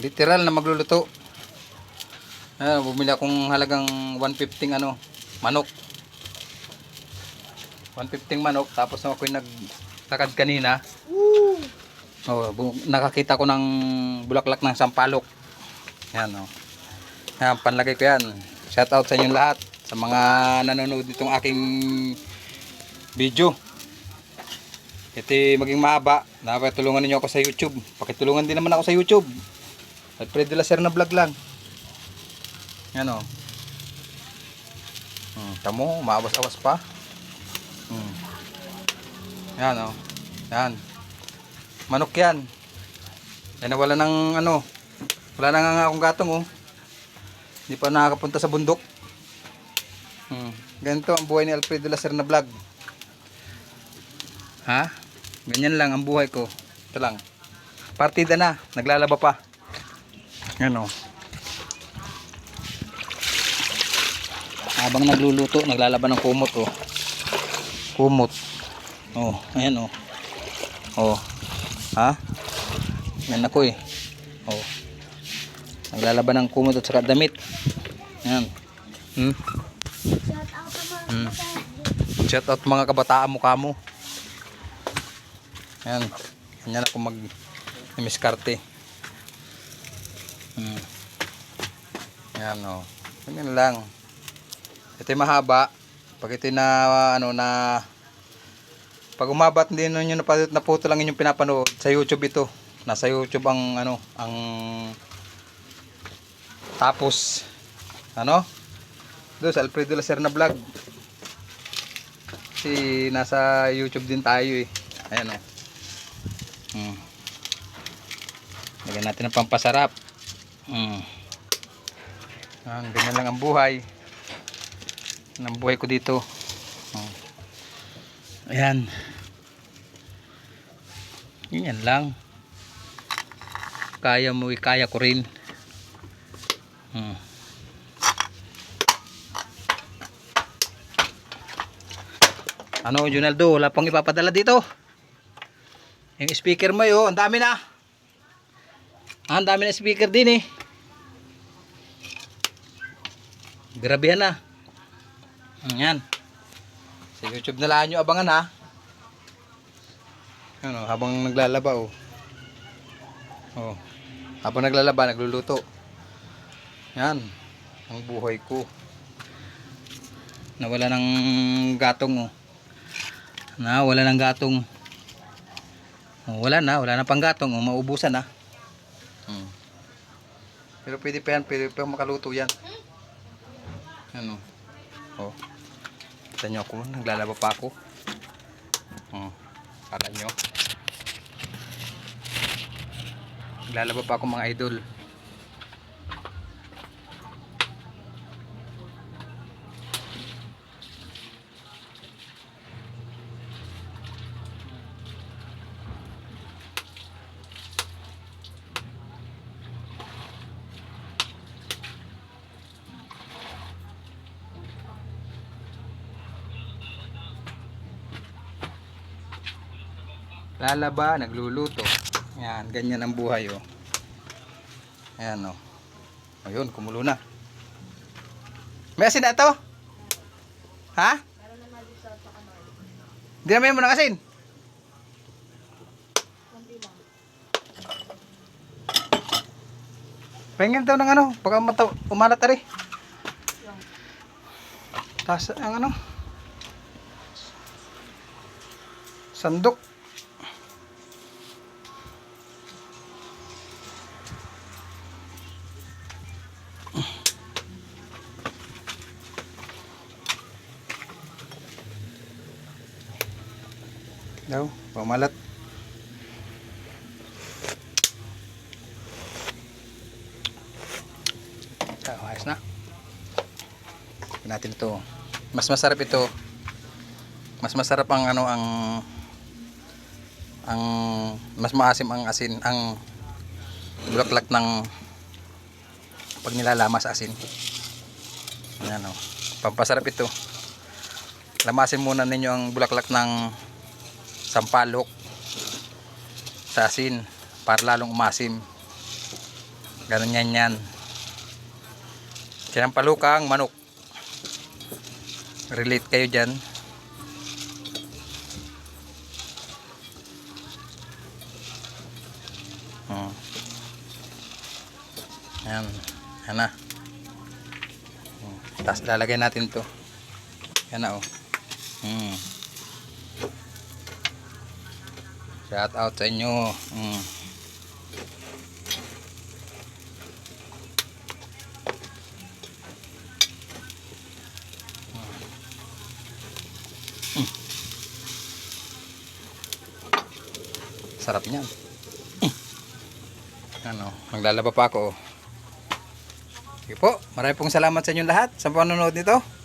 Literal na magluluto. Ah, bumili akong halagang 150 ano, manok. 150 manok tapos ako yung naglakad kanina. Oh, bu- nakakita ko ng bulaklak ng sampalok. Yan oh. Yan, panlagay ko yan. Shout out sa inyong lahat sa mga nanonood nitong aking video. Ito maging mahaba. Napatulungan niyo ako sa YouTube. Pakitulungan din naman ako sa YouTube. Alfred de la Serna vlog lang. Yan o. Hmm, tamo, maawas-awas pa. Hmm. Yan o. Yan. Manok yan. Yan wala ng ano. Wala na nga akong gatong oh. Hindi pa nakakapunta sa bundok. Hmm. Ganito ang buhay ni Alfred de la Serna vlog. Ha? Ganyan lang ang buhay ko. Ito lang. Partida na. Naglalaba pa. Yan o. Habang nagluluto, naglalaba ng kumot o. Kumot. Oh, ayan o. Oh. Ha? Yan ako eh. Oh. Naglalaba ng kumot at saka damit. Yan. Hmm? Hmm. Shout out mga kabataan mukha mo. Ayan. Ganyan ako mag miskarte. Hmm. Ayan o. Ganyan lang. Ito mahaba. Pag ito na ano na pag umaba at hindi ninyo naputo lang inyong pinapanood sa YouTube ito. Nasa YouTube ang ano ang tapos ano doon sa Alfredo Lacerna vlog kasi nasa YouTube din tayo eh ayan o Hmm. Lagyan natin ng pampasarap. Hmm. Ah, ganyan lang ang buhay. Ang buhay ko dito. Oh. Ayan. Ganyan lang. Kaya mo, kaya ko rin. Hmm. Ano, Junaldo, wala pang ipapadala dito. Yung speaker mo yun, ang dami na. Ah, ang dami na speaker din eh. Grabe yan na. Yan. Sa YouTube na lang nyo abangan ha. Ano, habang naglalaba oh. Oh. Habang naglalaba, nagluluto. Yan. Ang buhay ko. Nawala ng gatong oh. Na, wala ng gatong. Oh, wala na, wala na pang gatong, oh, maubusan na. Hmm. Pero pwede pa yan, pwede pa makaluto yan. Ano? Oh. Kita nyo ako, naglalaba pa ako. Oh. Kala nyo. Naglalaba pa ako mga idol. Lalaba, nagluluto. Yan, ganyan ang buhay oh. Ayan oh. Ayun, kumulo na. May asin na ito? Ha? Hindi na may mo ng asin. Pengen daw ng ano, baka mata umalat tari. Tas ang ano? Sandok. Daw, pamalat. Ah, ayos na. Natin ito. Mas masarap ito. Mas masarap ang ano ang ang mas maasim ang asin ang bulaklak ng pag nilalama sa asin. Ayan o. Pampasarap ito. Lamasin muna ninyo ang bulaklak ng sampalok sa asin para lalong umasim Ganun yan yan. Sinampalukang manok. Relate kayo dyan. Hmm. Yan. Yan na. Hmm. Tapos lalagay natin to. Yan na oh. Hmm. Shout out sa inyo. Hmm. Sarap niyan. Ano, maglalaba pa ako. Sige po, marami pong salamat sa inyong lahat sa panonood nito.